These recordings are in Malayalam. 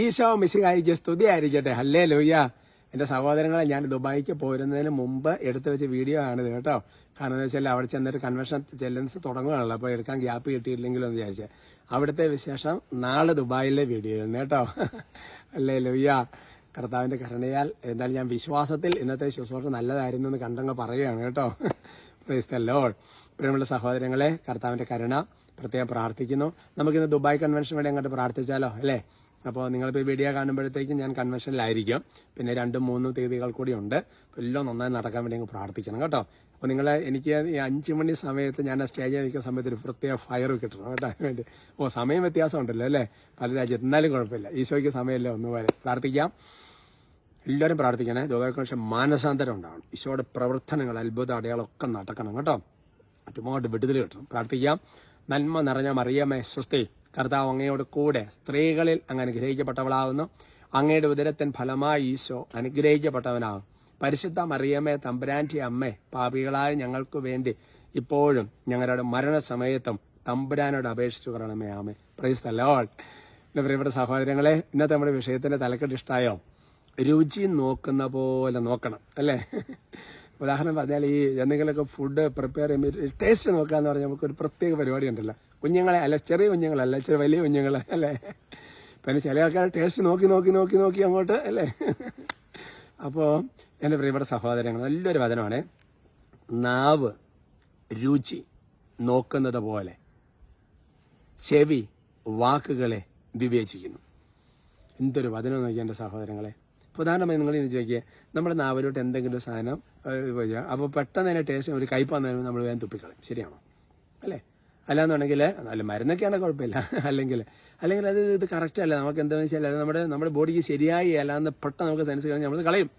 ഈശോ മിശിഹായിക്ക് സ്തുതി ആയിരിക്കട്ടെ ഹല്ലേ ലോയ്യ എന്റെ സഹോദരങ്ങളെ ഞാൻ ദുബായിക്ക് പോരുന്നതിന് മുമ്പ് എടുത്തു വെച്ച വീഡിയോ ആണിത് കേട്ടോ. കാരണം എന്താ വെച്ചാൽ അവിടെ ചെന്നിട്ട് കൺവെൻഷൻ ചെല്ലൻസ് തുടങ്ങുകയാണല്ലോ. അപ്പോൾ എടുക്കാൻ ഗ്യാപ്പ് കിട്ടിയിട്ടില്ലെങ്കിലും എന്ന് വിചാരിച്ചത് അവിടുത്തെ വിശേഷം നാളെ ദുബായിലെ വീഡിയോ ആണ് കേട്ടോ. അല്ലേ ലോയ്യ കർത്താവിന്റെ കരുണയാൽ എന്തായാലും ഞാൻ വിശ്വാസത്തിൽ ഇന്നത്തെ ശുശ്രൂഷ നല്ലതായിരുന്നു എന്ന് കണ്ടങ്ങ് പറയുകയാണ് കേട്ടോ. പ്രൈസ് ദ പ്രിയമുള്ള സഹോദരങ്ങളെ കർത്താവിന്റെ കരുണ പ്രത്യേകം പ്രാർത്ഥിക്കുന്നു. നമുക്കിന്ന് ദുബായ് കൺവെൻഷൻ വേണ്ടി അങ്ങോട്ട് പ്രാർത്ഥിച്ചാലോ? അല്ലേ? അപ്പോൾ നിങ്ങളിപ്പോൾ വീഡിയോ കാണുമ്പോഴത്തേക്കും ഞാൻ കൺവെൻഷനിലായിരിക്കും പിന്നെ രണ്ടും മൂന്നും തീയതികൾ കൂടി ഉണ്ട്. എല്ലാം നന്നായി നടക്കാൻ വേണ്ടി പ്രാർത്ഥിക്കണം കേട്ടോ. അപ്പോൾ നിങ്ങൾ എനിക്ക് ഈ അഞ്ച് മണി സമയത്ത് ഞാൻ സ്റ്റേജിൽ നിൽക്കുന്ന സമയത്ത് ഒരു പ്രത്യേക ഫയർ കിട്ടണം കേട്ടോ. വേണ്ടി. ഓ സമയം വ്യത്യാസം ഉണ്ടല്ലോ അല്ലേ? പല രാജ്യത്ത്. എന്നാലും കുഴപ്പമില്ല. ഈശോയ്ക്ക് സമയമല്ലേ ഒന്നുപോലെ. പ്രാർത്ഥിക്കാം. എല്ലാവരും പ്രാർത്ഥിക്കണേ. ദുബായ്ക്ക് മാനസാന്തരം ഉണ്ടാവണം. ഈശോയുടെ പ്രവർത്തനങ്ങൾ അത്ഭുത അടയാളമൊക്കെ നടക്കണം കേട്ടോ. ഒരുപാട് വിടുതൽ കിട്ടണം. പ്രാർത്ഥിക്കാം. നന്മ നിറഞ്ഞ മറിയാമേ സ്വസ്തി. കർത്താവ് അങ്ങയോട് കൂടെ സ്ത്രീകളിൽ അങ്ങ് അനുഗ്രഹിക്കപ്പെട്ടവളാകുന്നു അങ്ങയുടെ ഉദരത്തിൻ ഫലമായി ഈശോ അനുഗ്രഹിക്കപ്പെട്ടവനാകും. പരിശുദ്ധ മറിയമ്മേ തമ്പുരാന്റെ അമ്മ പാപികളായ ഞങ്ങൾക്ക് വേണ്ടി ഇപ്പോഴും ഞങ്ങളുടെ മരണസമയത്തും തമ്പുരാനോട് അപേക്ഷിച്ചു കൊള്ളണമേ ആമേ പ്രൈസ് തലോൾ എന്റെ പ്രിയപ്പെട്ട സഹോദരങ്ങളെ ഇന്നത്തെ നമ്മുടെ വിഷയത്തിന്റെ തലക്കെട്ട് ഇഷ്ടമായോ? രുചി നോക്കുന്ന പോലെ നോക്കണം അല്ലേ? ഉദാഹരണം പറഞ്ഞാൽ ഈ എന്തെങ്കിലുമൊക്കെ ഫുഡ് പ്രിപ്പയർ ചെയ്യുമ്പോൾ ടേസ്റ്റ് നോക്കുക എന്ന് പറഞ്ഞാൽ നമുക്കൊരു പ്രത്യേക പരിപാടി ഉണ്ടല്ലോ. കുഞ്ഞുങ്ങളെ അല്ല ചെറിയ കുഞ്ഞുങ്ങളല്ല ചെറിയ വലിയ കുഞ്ഞുങ്ങളെ അല്ലേ? പിന്നെ ചില ആൾക്കാർ ടേസ്റ്റ് നോക്കി നോക്കി നോക്കി നോക്കി അങ്ങോട്ട് അല്ലേ? അപ്പോൾ എന്റെ പ്രിയപ്പെട്ട സഹോദരങ്ങൾ നല്ലൊരു വചനമാണ്. നാവ് രുചി നോക്കുന്നത് പോലെ ചെവി വാക്കുകളെ വിവേചിക്കുന്നു. എന്തൊരു വചനം നോക്കിയ എന്റെ സഹോദരങ്ങളെ? പ്രധാനമായും നിങ്ങൾ ഇന്ന് ചോദിക്കുക നമ്മുടെ നാവിലോട്ട് എന്തെങ്കിലും സാധനം അപ്പോൾ പെട്ടെന്ന് തന്നെ ടേസ്റ്റ് ഒരു കയ്പാന്ന് നമ്മൾ വേഗം തുപ്പിക്കളയും. ശരിയാണോ? അല്ലേ? അല്ലാന്നുണ്ടെങ്കിൽ അല്ല മരുന്നൊക്കെയാണ് കുഴപ്പമില്ല. അല്ലെങ്കിൽ അല്ലെങ്കിൽ അത് ഇത് കറക്റ്റ് അല്ല. നമുക്ക് എന്താണെന്ന് വെച്ചാൽ നമ്മുടെ നമ്മുടെ ബോഡിക്ക് ശരിയായി അല്ലാന്ന് പെട്ടെന്ന് നമുക്ക് സെൻസ് കഴിഞ്ഞാൽ നമ്മൾ കളയും.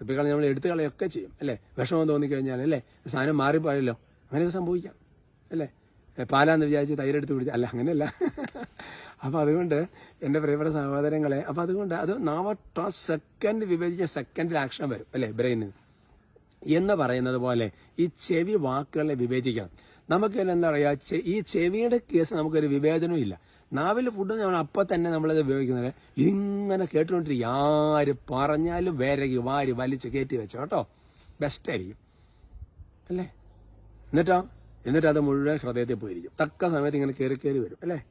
തുപ്പിക്കളഞ്ഞ് നമ്മൾ എടുത്ത് കളയൊക്കെ ചെയ്യും. അല്ലേ? വിഷമം തോന്നിക്കഴിഞ്ഞാൽ അല്ലേ? സാധനം മാറിപ്പോയല്ലോ അങ്ങനെയൊക്കെ സംഭവിക്കാം. അല്ലേ? പാലാന്ന് വിചാരിച്ച് തൈരെടുത്ത് പിടിച്ച്. അല്ല അങ്ങനെയല്ല. അപ്പോൾ അതുകൊണ്ട് എന്റെ പ്രിയപ്പെട്ട സഹോദരങ്ങളെ അപ്പോൾ അതുകൊണ്ട് അത് നാവട്ട സെക്കൻഡ് വിഭജിച്ച സെക്കൻഡിൽ ആക്ഷൻ വരും അല്ലേ ബ്രെയിനിൽ എന്ന് പറയുന്നത് പോലെ ഈ ചെവി വാക്കുകളെ വിവേചിക്കണം. നമുക്ക് എന്താ പറയുക ഈ ചെവിയുടെ കേസ് നമുക്കൊരു വിവേചനവും ഇല്ല. നാവിൽ ഫുഡ് നമ്മൾ അപ്പം തന്നെ നമ്മളത് ഉപയോഗിക്കുന്നത് ഇങ്ങനെ കേട്ടുകൊണ്ടിരിക്കും. ആര് പറഞ്ഞാലും വേരകി വാരി വലിച്ച് കയറ്റി വെച്ചോ കേട്ടോ? ബെസ്റ്റായിരിക്കും അല്ലേ? എന്നിട്ടോ? എന്നിട്ട് അത് മുഴുവൻ ഹൃദയത്തിൽ പോയിരിക്കും. തക്ക സമയത്ത് ഇങ്ങനെ കയറി കയറി വരും അല്ലേ?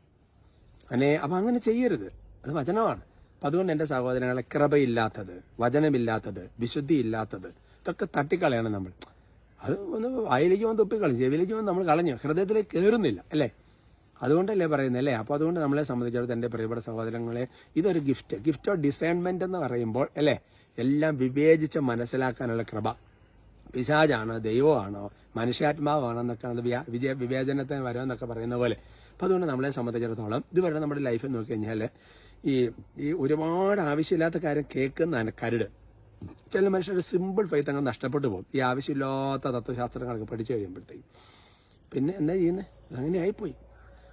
അനെ അപ്പൊ അങ്ങനെ ചെയ്യരുത്. അത് വചനമാണ്. അപ്പൊ അതുകൊണ്ട് എന്റെ സഹോദരങ്ങളെ കൃപയില്ലാത്തത് വചനമില്ലാത്തത് വിശുദ്ധി ഇല്ലാത്തത് ഇതൊക്കെ തട്ടിക്കളയണം നമ്മൾ. അത് ഒന്ന് വായിലേക്ക് വന്ന് തുപ്പിക്കളയും ചെവിയിലേക്ക് വന്ന് നമ്മൾ കളഞ്ഞു. ഹൃദയത്തിലേക്ക് കയറുന്നില്ല അല്ലേ? അതുകൊണ്ടല്ലേ പറയുന്നത് അല്ലേ? അപ്പോൾ അതുകൊണ്ട് നമ്മളെ സംബന്ധിച്ചിടത്തോളം എന്റെ പ്രിയപ്പെട്ട സഹോദരങ്ങളെ ഇതൊരു ഗിഫ്റ്റ് ഗിഫ്റ്റ് ഓഫ് ഡിസൈൻമെന്റ് എന്ന് പറയുമ്പോൾ അല്ലേ? എല്ലാം വിവേചിച്ച് മനസ്സിലാക്കാനുള്ള കൃപ. പിശാജാണോ ദൈവമാണോ മനുഷ്യാത്മാവാണോ എന്നൊക്കെ അത് വിജയ വിവേചനത്തിന് വരുമെന്നൊക്കെ പറയുന്ന പോലെ. അപ്പം അതുകൊണ്ട് നമ്മളെ സംബന്ധിച്ചിടത്തോളം ഇതുവരെ നമ്മുടെ ലൈഫിൽ നോക്കി കഴിഞ്ഞാൽ ഈ ഈ ഒരുപാട് ആവശ്യമില്ലാത്ത കാര്യം കേൾക്കുന്ന കരട്. ചില മനുഷ്യരുടെ സിമ്പിൾ ഫൈത്ത് അങ്ങ് നഷ്ടപ്പെട്ടു പോകും. ഈ ആവശ്യമില്ലാത്ത തത്വശാസ്ത്രങ്ങളൊക്കെ പഠിച്ചു കഴിയുമ്പോഴത്തേക്കും. പിന്നെ എന്താ ചെയ്യുന്നത് അങ്ങനെ ആയിപ്പോയി.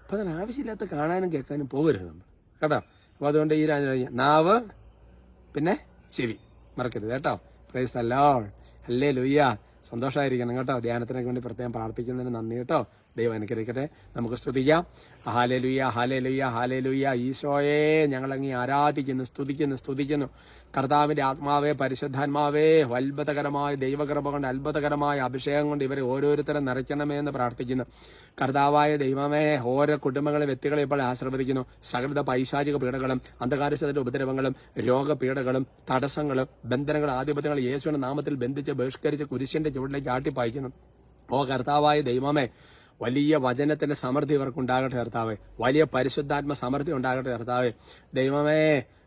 അപ്പം അതിന് ആവശ്യമില്ലാത്ത കാണാനും കേൾക്കാനും പോകരുത് നമ്മൾ. കേട്ടോ? അപ്പോൾ അതുകൊണ്ട് ഈ നാവ് പിന്നെ ചെവി. മറക്കരുത് കേട്ടോ? പ്രൈസ് അല്ലോ അല്ലേ സന്തോഷമായിരിക്കണം കേട്ടോ. ധ്യാനത്തിനൊക്കെ വേണ്ടി പ്രത്യേകം പ്രാർത്ഥിക്കുന്നതിന് നന്ദി കേട്ടോ. ദൈവം അനുഗ്രഹിക്കട്ടെ. നമുക്ക് സ്തുതിക്കാം. ഹാലേ ലുയ്യ ഹാലേ ലുയ്യ ഹാലേ ലുയ്യ ഈശോയെ ഞങ്ങളങ്ങി ആരാധിക്കുന്നു സ്തുതിക്കുന്നു സ്തുതിക്കുന്നു. കർത്താവിന്റെ ആത്മാവേ പരിശുദ്ധാത്മാവേ അത്ഭുതകരമായ ദൈവകൃപ കൊണ്ട് അത്ഭുതകരമായ അഭിഷേകം കൊണ്ട് ഇവരെ ഓരോരുത്തരും നിറയ്ക്കണമേ എന്ന് പ്രാർത്ഥിക്കുന്നു. കർത്താവായ ദൈവമേ ഓരോ കുടുംബങ്ങളെ വ്യക്തികളെ ഇപ്പോൾ ആശ്രവദിക്കുന്നു സകൃത പൈശാചിക പീഡകളും അന്ധകാരശത്തിന്റെ ഉപദ്രവങ്ങളും രോഗപീഡകളും തടസ്സങ്ങളും ബന്ധനങ്ങളും ആധിപത്യങ്ങളും യേശുവിന്റെ നാമത്തിൽ ബന്ധിച്ച് ബഹിഷ്കരിച്ച് കുരിശിന്റെ ചുവടിലേക്ക് ആട്ടിപ്പായിക്കുന്നു ഓ കർത്താവായ ദൈവമേ വലിയ വചനത്തിന്റെ സമൃദ്ധി ഇവർക്കുണ്ടാകട്ടെ കർത്താവേ. വലിയ പരിശുദ്ധാത്മ സമൃദ്ധി ഉണ്ടാകട്ടെ കർത്താവേ. ദൈവമേ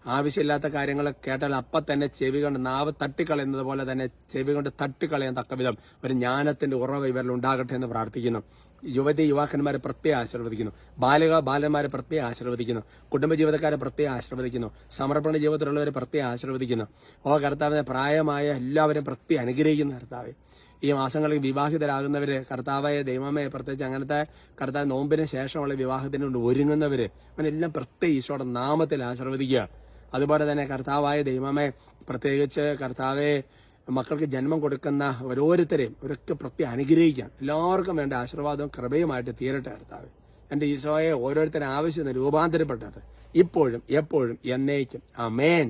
ആവശ്യമില്ലാത്ത കാര്യങ്ങൾ കേട്ടാൽ അപ്പം തന്നെ ചെവി കൊണ്ട് നാവ് തട്ടിക്കളയുന്നത് പോലെ തന്നെ ചെവി കൊണ്ട് തട്ടിക്കളയാൻ തക്ക വിധം ഒരു ജ്ഞാനത്തിന്റെ ഉറവ് ഇവരിൽ ഉണ്ടാകട്ടെ എന്ന് പ്രാർത്ഥിക്കുന്നു. യുവതി യുവാക്കന്മാരെ പ്രത്യേകം ആശീർവദിക്കുന്നു. ബാലക ബാലന്മാരെ പ്രത്യേകം ആശീർവദിക്കുന്നു. കുടുംബജീവിതക്കാരെ പ്രത്യേകം ആശീർവദിക്കുന്നു. സമർപ്പണ ജീവിതത്തിലുള്ളവരെ പ്രത്യേകം ആശീർവദിക്കുന്നു. ഓ കർത്താവിനെ പ്രായമായ എല്ലാവരും പ്രത്യേകം അനുഗ്രഹിക്കുന്നു കർത്താവ്. ഈ മാസങ്ങളിൽ വിവാഹിതരാകുന്നവര് കർത്താവായ ദൈവമേ പ്രത്യേകിച്ച് അങ്ങനത്തെ കർത്താവ് നോമ്പിന് ശേഷമുള്ള വിവാഹത്തിനോട് ഒരുങ്ങുന്നവര് അവനെല്ലാം പ്രത്യേക ഈശോയുടെ നാമത്തിൽ ആശീർവദിക്കുക. അതുപോലെ തന്നെ കർത്താവായ ദൈവമേ പ്രത്യേകിച്ച് കർത്താവെ മക്കൾക്ക് ജന്മം കൊടുക്കുന്ന ഓരോരുത്തരെയും ഒരൊക്കെ പ്രത്യേക അനുഗ്രഹിക്കാൻ എല്ലാവർക്കും വേണ്ട ആശീർവാദവും കൃപയുമായിട്ട് തീരട്ടെ കർത്താവ്. എന്റെ ഈശോയെ ഓരോരുത്തരും ആവശ്യം രൂപാന്തരപ്പെട്ടിട്ട് ഇപ്പോഴും എപ്പോഴും എന്നേക്കും. അമേൻ